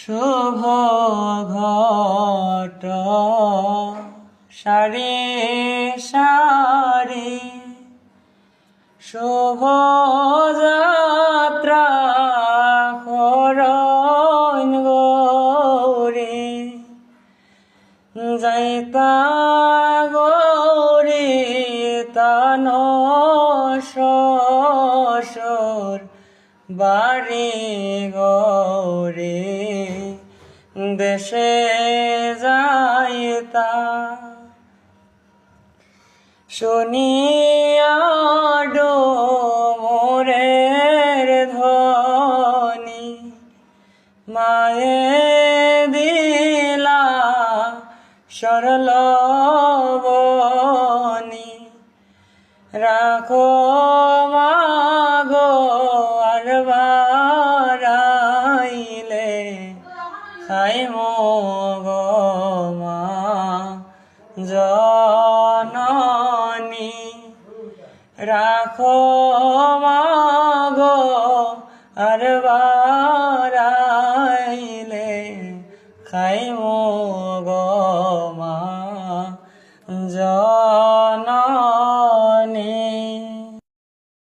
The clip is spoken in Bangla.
শুভ ঘট সারি সারি শুভ যাত্রা করণ যাইতা গৌরী তান শ্বশুর বাড়ি গৌরী। দেশে যাইতা। শুনিয়া ডোমরের ধনি মায়ে দিলা সরল রাখো মাগো খাই গো মা জননী রাখো মাগো আর বারাইলে খাই মা জ